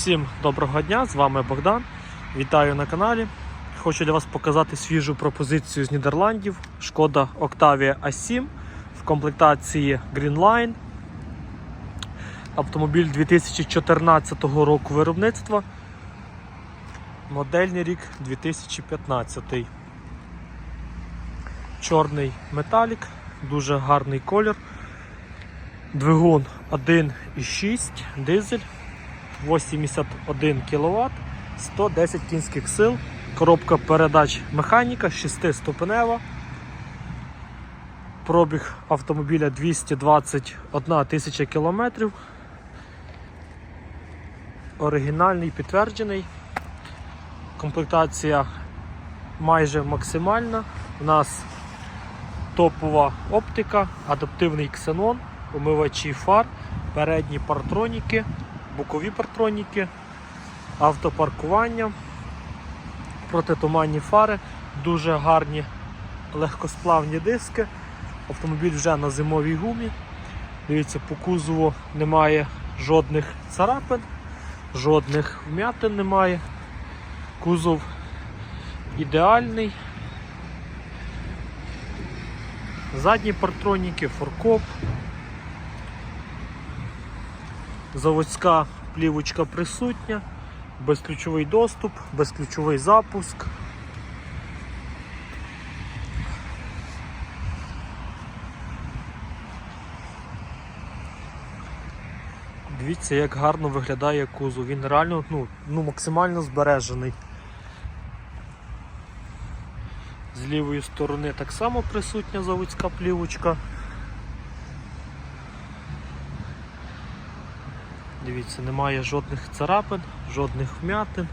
Всім доброго дня, з вами Богдан. Вітаю на каналі. Хочу для вас показати свіжу пропозицію з Нідерландів. Шкода Octavia A7 в комплектації Greenline. Автомобіль 2014 року виробництва. Модельний рік 2015. Чорний металік, дуже гарний колір. Двигун 1,6 дизель. 81 кВт, 110 кінських сил, коробка передач механіка 6-ступенева. Пробіг автомобіля 221 тисяча кілометрів. Оригінальний підтверджений. Комплектація майже максимальна. У нас топова оптика, адаптивний ксенон, умивачі фар, передні партроніки бокові партроніки, автопаркування, протитуманні фари, дуже гарні легкосплавні диски. Автомобіль вже на зимовій гумі. Дивіться, по кузову немає жодних царапин, жодних вмятин немає. Кузов ідеальний. Задні партроніки, форкоп. Заводська плівочка присутня, безключовий доступ, безключовий запуск. Дивіться, як гарно виглядає кузов. Він реально ну, ну, максимально збережений. З лівої сторони так само присутня заводська плівочка. Дивіться, немає жодних царапин, жодних вмятин.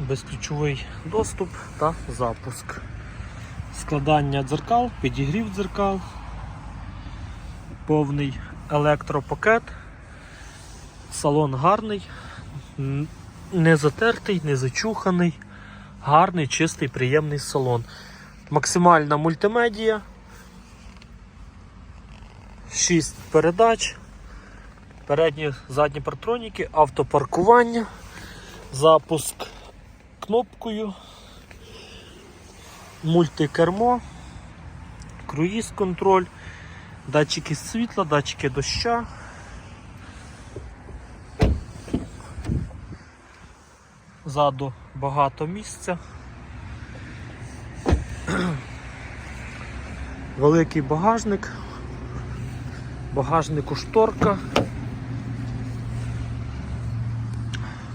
Безключовий доступ та запуск. Складання дзеркал, підігрів дзеркал, повний електропакет, салон гарний, не затертий, не зачуханий, гарний, чистий, приємний салон. Максимальна мультимедія. 6 передач, передні задні партроніки, автопаркування, запуск кнопкою, мультикермо, круїз контроль, датчики світла, датчики доща. Ззаду багато місця. Великий багажник, багажнику шторка.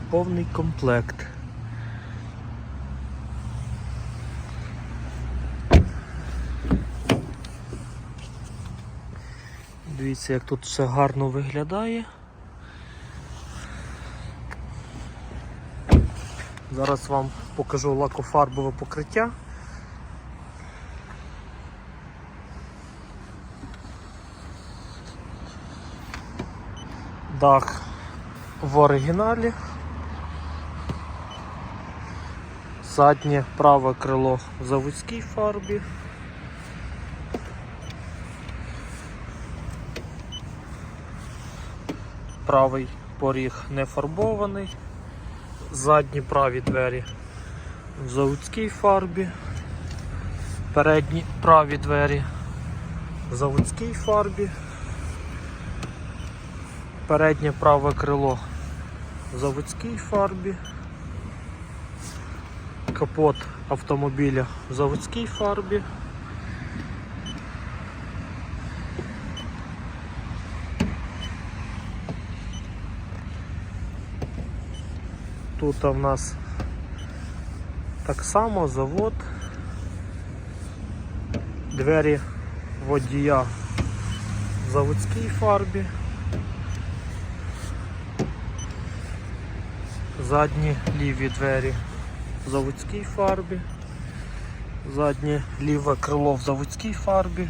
Повний комплект. Дивіться, як тут все гарно виглядає. Зараз вам покажу лакофарбове покриття. Дах в оригіналі. Заднє праве крило в заводській фарбі. Правий поріг не фарбований. Задні праві двері в заводській фарбі. Передні праві двері в заводській фарбі. Переднє праве крило в заводській фарбі. Капот автомобіля в заводській фарбі. Тут у нас так само завод. Двері водія в заводській фарбі. Задні ліві двері в заводській фарбі. Заднє ліве крило в заводській фарбі.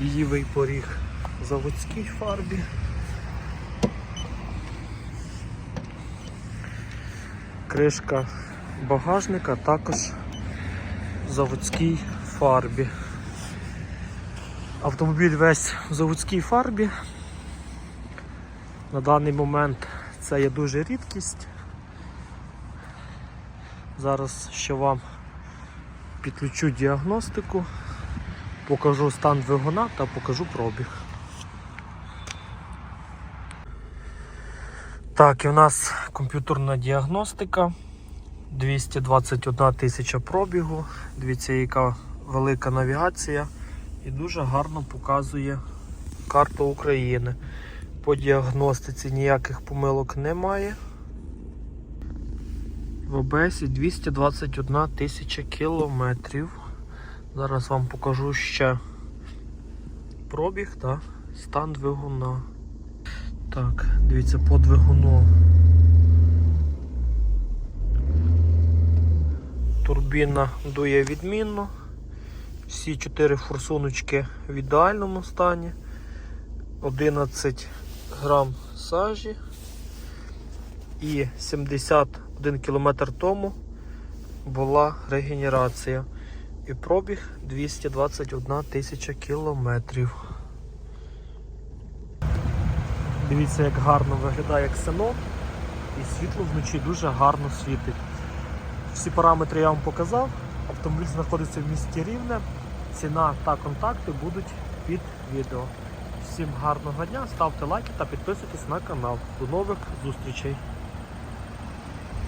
Лівий поріг в заводській фарбі. Кришка багажника також в заводській фарбі. Автомобіль весь в заводській фарбі. На даний момент це є дуже рідкість. Зараз ще вам підключу діагностику, покажу стан двигуна та покажу пробіг. Так, і у нас комп'ютерна діагностика. 221 тисяча пробігу. Дивіться, яка велика навігація і дуже гарно показує карту України. По діагностиці ніяких помилок немає. В ОБСі 221 тисяча кілометрів. Зараз вам покажу ще пробіг та стан двигуна. Так, дивіться по двигуну. Турбіна дує відмінно. Всі чотири форсуночки в ідеальному стані. 11 грам сажі. І 71 км тому була регенерація. І пробіг 221 тисяча кілометрів. Дивіться, як гарно виглядає ксенон. І світло вночі дуже гарно світить. Всі параметри я вам показав. Автомобіль знаходиться в місті Рівне. Ціна та контакти будуть під відео. Всім гарного дня, ставте лайки та підписуйтесь на канал. До нових зустрічей!